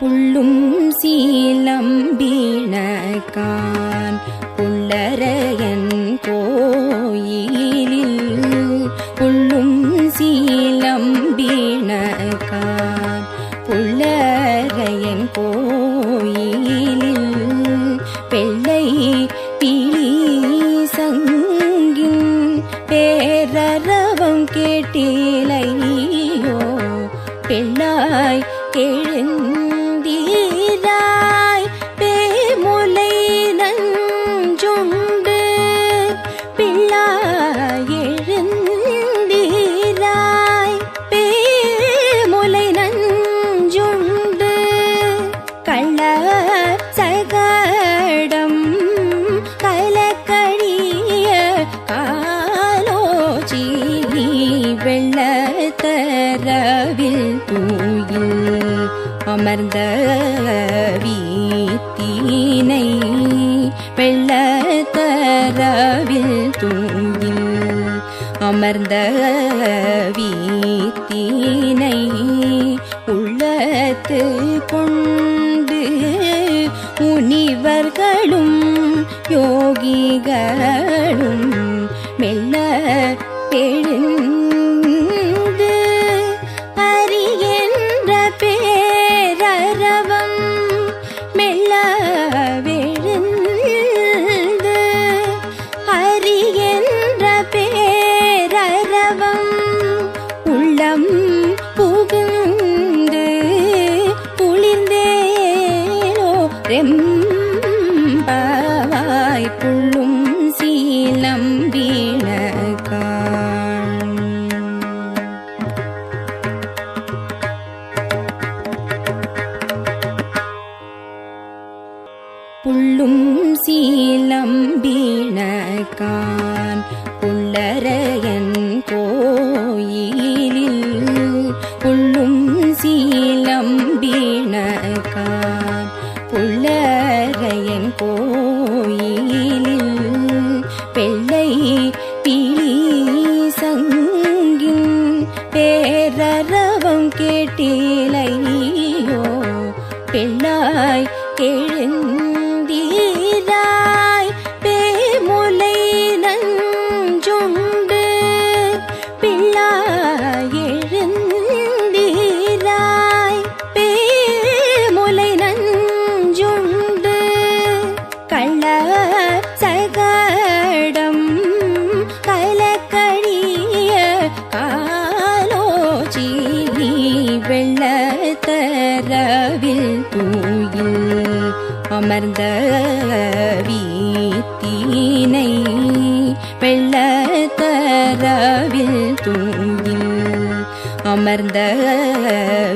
புள்ளும் சீலம் வீணக்கான் புள்ளரையன் தூங்கில் அமர்ந்த வீத்தினை உள்ளத்து கொண்டு முனிவர்களும் யோகிகளும் மெல்ல எழுந்த का அமர்ந்த வீத்தீனை வெள்ளத்தரவில் தூங்கில் அமர்ந்த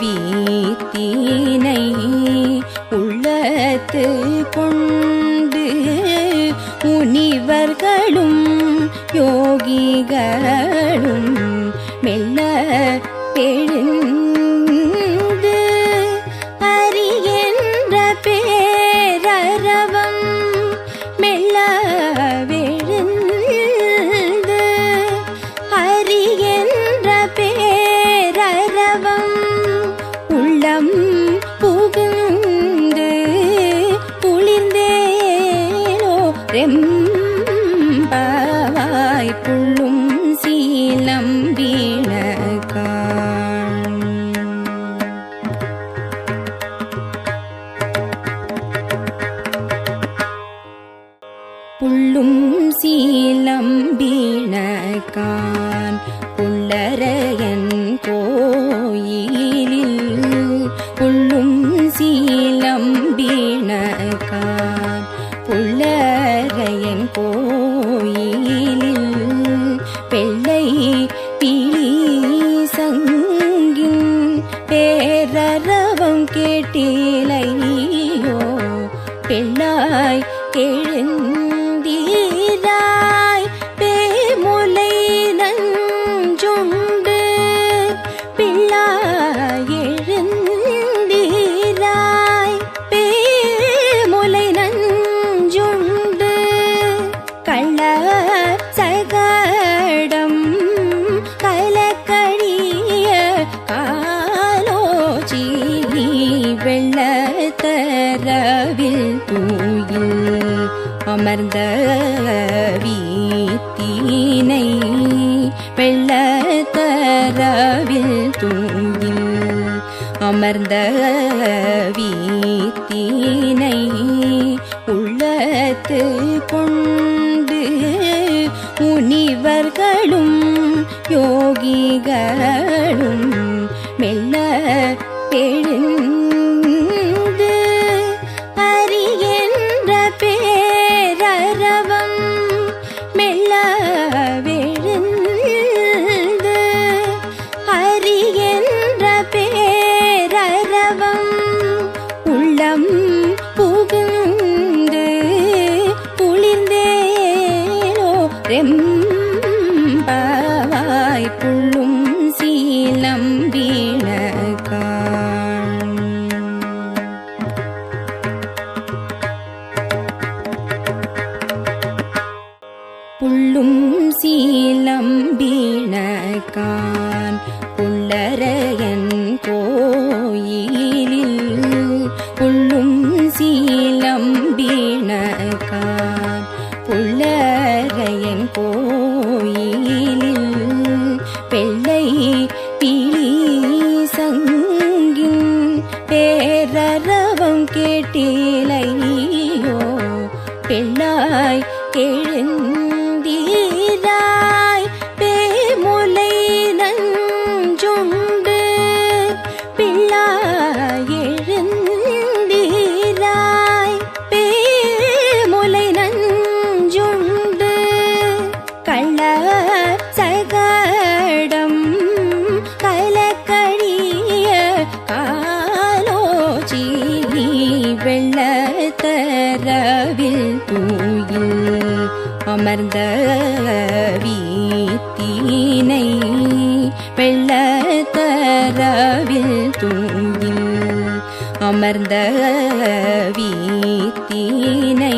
வீத்தீனை உள்ளத்து கொண்டு முனிவர்களும் யோகிகளும் மெல்ல எழுந்த சொல்லாய் எழுந்தீரா? தீனை வெள்ளத்தரவில் தூங்கில் அமர்ந்த வீத்தீனை உள்ளத்து கொண்டு முனிவர்களும் யோகிகள் அமர்ந்த வீத்தீனை வெள்ளத்தரவில் தூங்கில் அமர்ந்த வீத்தீனை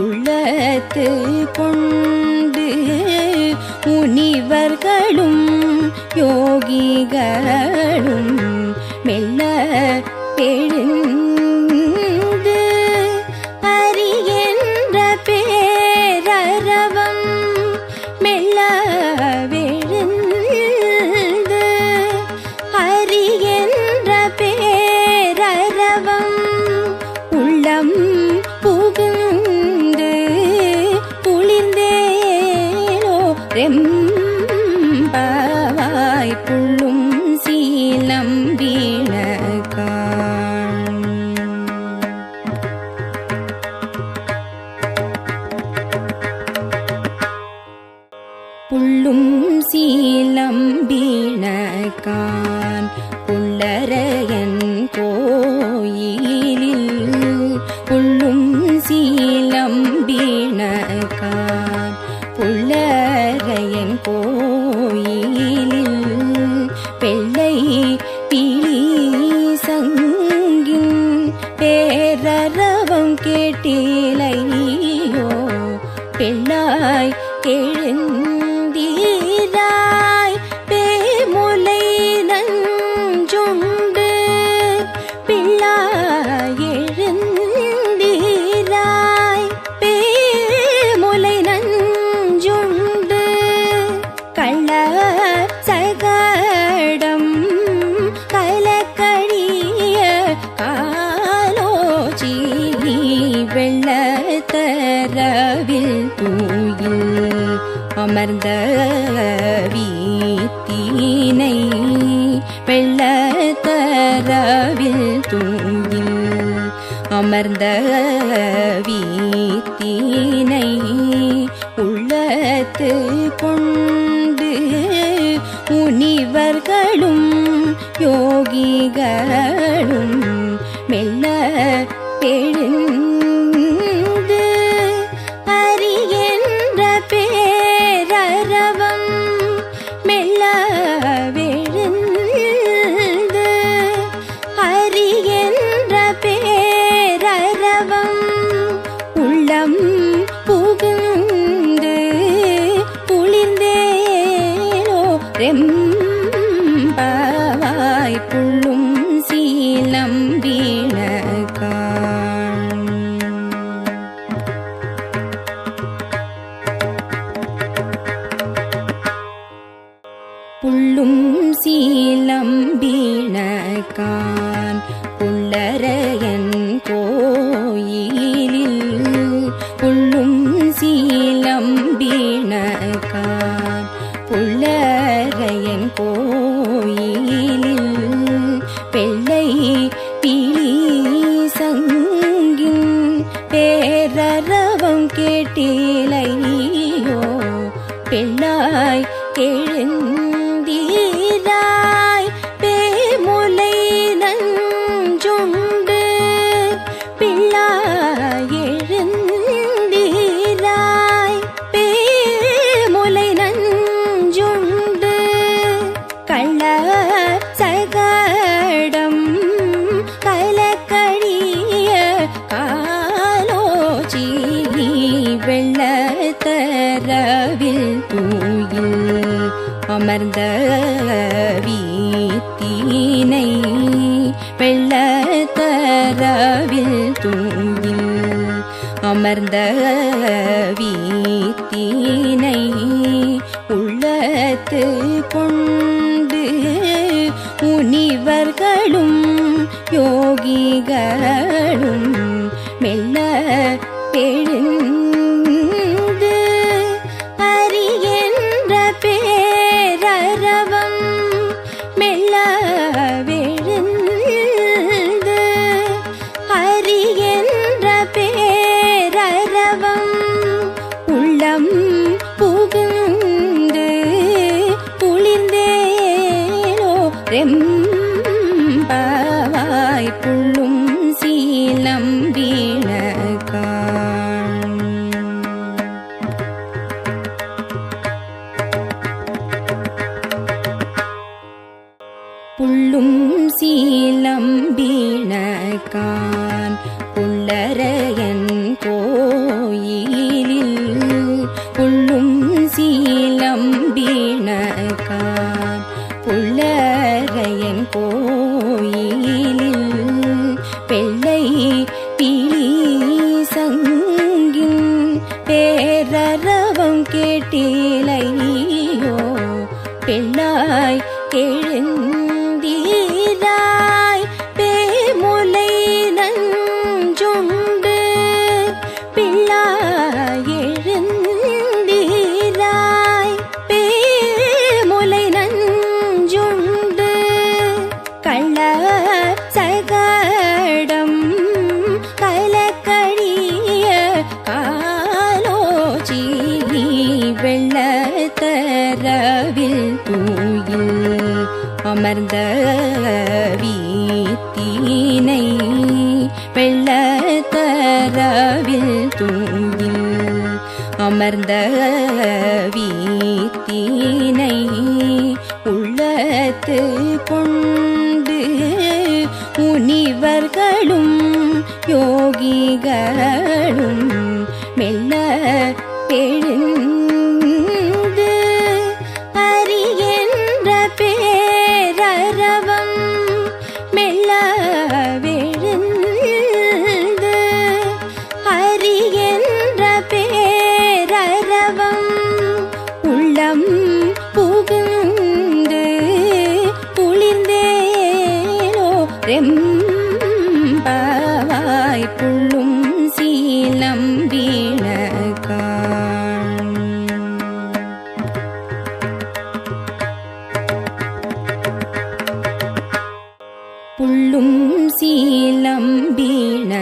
உள்ளத்து கொண்டு முனிவர்களும் யோகிகளும் மெல்ல எழுந்த கேட்டீலை நீயோ பிள்ளாய் அமர்ந்த வீத்தினை வெள்ளத்தரவில் தூங்கில் அமர்ந்த வீத்தினை உள்ளத்து கொ அமர்ந்த வீத்தினை வெள்ளத்தரவில் தூங்கில் அமர்ந்த வீத்தினை உள்ளத்து கொண்டு முனிவர்களும் யோகிகளும் மெல்ல பெழுந்த night blue. கேட்டீலை நீயோ? பிள்ளாய் எழுந்த தரவில் தூயில் அமர்ந்த வீத்தினை வெள்ள தரவில் தூயில் அமர்ந்த வீத்தினை உள்ளத்து கொண்டு முனிவர்களும் யோகிகளும் மெல்ல பேழ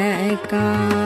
mẹ con.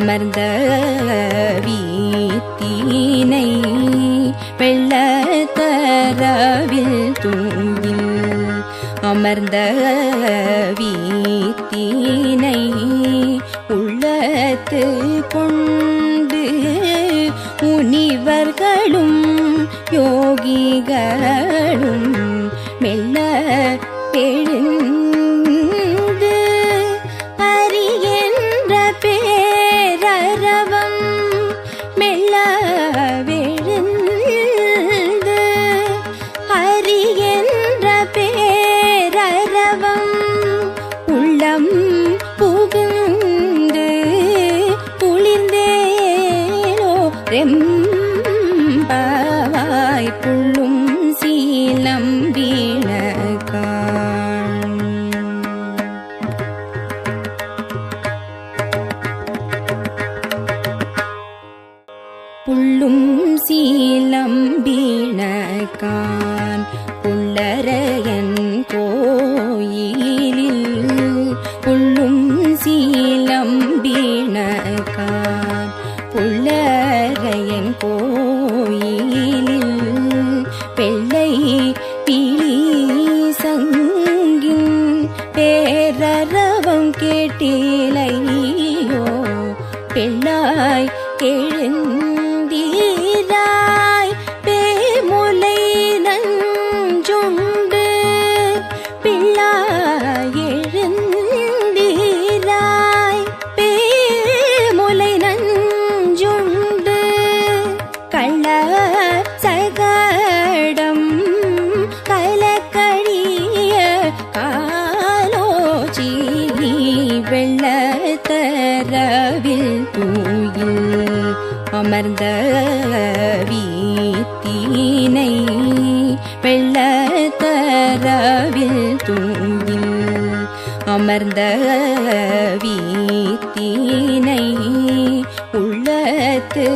அமர்ந்த வீத்தினை வெள்ளத்தரவில் தூங்கில் அமர்ந்த வீத்தினை உள்ளத்து கொண்டு முனிவர்களும் யோகிகளும் மெல்ல எழுந்து குளிர்ந்தேனோ பெள்ளை பிளி சங்கின் பேரரவம் கேட்டிலையோ பெண்ணாய் கேள் அமர்ந்த வீத்தினை வெள்ளத்தரவில் தூங்கில் அமர்ந்த வீத்தினை உள்ளத்து